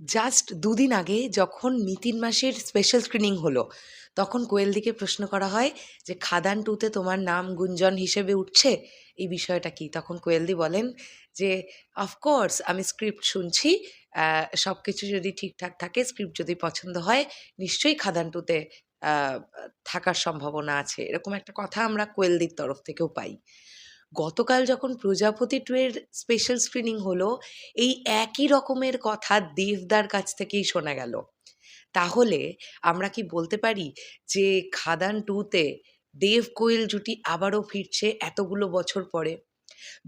Just দুদিন আগে যখন নিতিন মাসের স্পেশাল স্ক্রিনিং হলো, তখন কোয়েলদিকে প্রশ্ন করা হয় যে, খাদান টুতে তোমার নাম গুঞ্জন হিসেবে উঠছে? এই বিষয়টা কি? তখন কোয়েলদি বলেন যে অফকোর্স আমি স্ক্রিপ্ট শুনছি সব কিছু যদি ঠিকঠাক থাকে স্ক্রিপ্ট যদি পছন্দ হয়, নিশ্চয়ই খাদান টুতে থাকার সম্ভাবনা আছে। এরকম একটা কথা আমরা কোয়েলদির তরফ থেকেও পাই। গতকাল যখন প্রজাপতি টু এর স্পেশাল স্ক্রিনিং হলো, এই একই রকমের কথা দেবদার কাছ থেকেই শোনা গেল। তাহলে আমরা কি বলতে পারি যে খাদান টুতে দেব কোয়েল জুটি আবারও ফিরছে এতগুলো বছর পরে?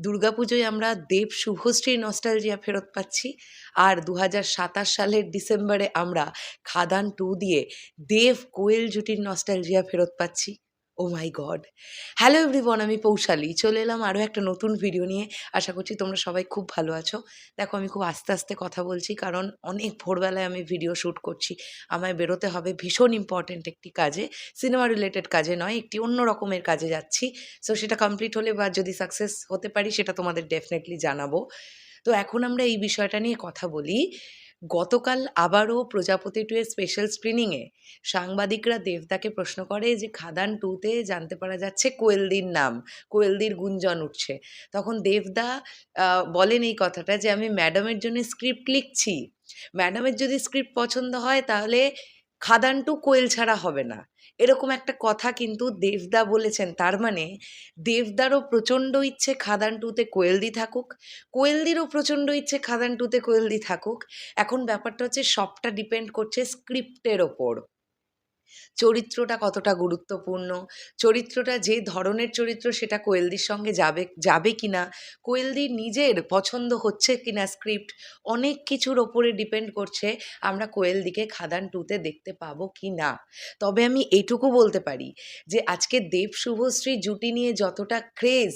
দুর্গাপুজোয় আমরা দেব শুভশ্রীর নস্টালজিয়া ফেরত পাচ্ছি, আর দু সাতাশ সালের ডিসেম্বরে আমরা খাদান টু দিয়ে দেব কোয়েল জুটির নস্টালজিয়া ফেরত পাচ্ছি। Oh my god hello everyone আমি পৌশালী। চলে এলাম আরও একটা নতুন ভিডিও নিয়ে। আশা করছি তোমরা সবাই খুব ভালো আছো। দেখো, আমি খুব আস্তে আস্তে কথা বলছি কারণ অনেক ভোরবেলায় আমি ভিডিও শ্যুট করছি। আমায় বেরোতে হবে ভীষণ ইম্পর্ট্যান্ট একটি কাজে। সিনেমা রিলেটেড কাজে নয়, একটি অন্য রকমের কাজে যাচ্ছি। সো সেটা কমপ্লিট হলে বা যদি সাকসেস হতে পারি, সেটা তোমাদের ডেফিনেটলি জানাব। তো এখন আমরা এই বিষয়টা নিয়ে কথা বলি। গতকাল আবারও প্রজাপতি টু এর স্পেশাল স্ক্রিনিংয়ে সাংবাদিকরা দেবদাকে প্রশ্ন করে যে খাদান টুতে জানতে পারা যাচ্ছে কোয়েলদির নাম, কোয়েলদির গুঞ্জন উঠছে। তখন দেবদা বলেন এই কথাটা যে আমি ম্যাডামের জন্য স্ক্রিপ্ট লিখছি। ম্যাডামের যদি স্ক্রিপ্ট পছন্দ হয় তাহলে খাদান টু কোয়েল ছাড়া হবে না। এরকম একটা কথা কিন্তু দেবদা বলেছেন। তার মানে দেবদারও প্রচণ্ড ইচ্ছে খাদান টুতে কোয়েলদি থাকুক, কোয়েলদিরও প্রচণ্ড ইচ্ছে খাদান টুতে কোয়েলদি থাকুক। এখন ব্যাপারটা হচ্ছে সবটা ডিপেন্ড করছে স্ক্রিপ্টের ওপর। চরিত্রটা কতটা গুরুত্বপূর্ণ? চরিত্রটা যে ধরনের চরিত্র সেটা কোয়েলদির সঙ্গে যাবে যাবে কি না কোয়েলদির নিজের পছন্দ হচ্ছে কি না স্ক্রিপ্ট? অনেক কিছুর ওপরে ডিপেন্ড করছে আমরা কোয়েলদিকে খাদান টুতে দেখতে পাবো কি না তবে আমি এইটুকু বলতে পারি যে আজকে দেব শুভশ্রী জুটি নিয়ে যতটা ক্রেজ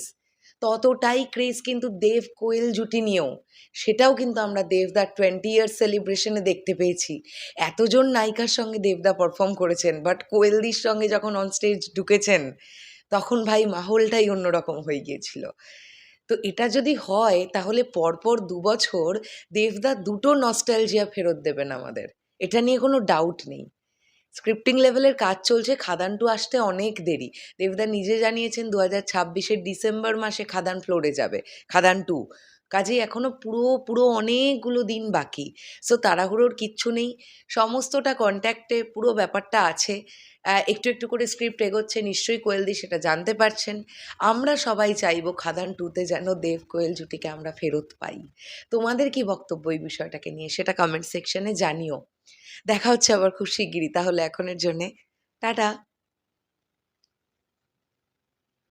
ততটাই ক্রেজ কিন্তু দেব কোয়েল জুটি নিয়েও। সেটাও কিন্তু আমরা দেবদার টোয়েন্টি ইয়ার্স সেলিব্রেশনে দেখতে পেয়েছি। এতজন নায়িকার সঙ্গে দেবদা পারফর্ম করেছেন বাট কোয়েলদির সঙ্গে যখন অন স্টেজ ঢুকেছেন, তখন ভাই মাহলটাই অন্যরকম হয়ে গিয়েছিল। তো এটা যদি হয়, তাহলে পরপর দু বছর দেবদা দুটো নস্টালজিয়া ফেরত দেবেন আমাদের। এটা নিয়ে কোনো ডাউট নেই। স্ক্রিপ্টিং লেভেলের কাজ চলছে খাদান টু আসতে অনেক দেরি। দেবদা নিজে জানিয়েছেন দু হাজার ছাব্বিশের ডিসেম্বর মাসে খাদান ফ্লোরে যাবে। খাদান টু কাজেই এখনও পুরো পুরো অনেকগুলো দিন বাকি। সো তাড়াহুড়োর কিচ্ছু নেই। সমস্তটা কন্ট্যাক্টে পুরো ব্যাপারটা আছে। একটু একটু করে স্ক্রিপ্ট এগোচ্ছে, নিশ্চয়ই কোয়েলদি সেটা জানতে পারছেন। আমরা সবাই চাইব খাদান টুতে যেন দেব কোয়েল জুটিকে আমরা ফেরত পাই। তোমাদের কি বক্তব্য এই বিষয়টাকে নিয়ে? সেটা কমেন্ট সেকশনে জানিও। দেখা হচ্ছে আবার খুব শিগগিরই তাহলে এখনের জন্যে। টাটা।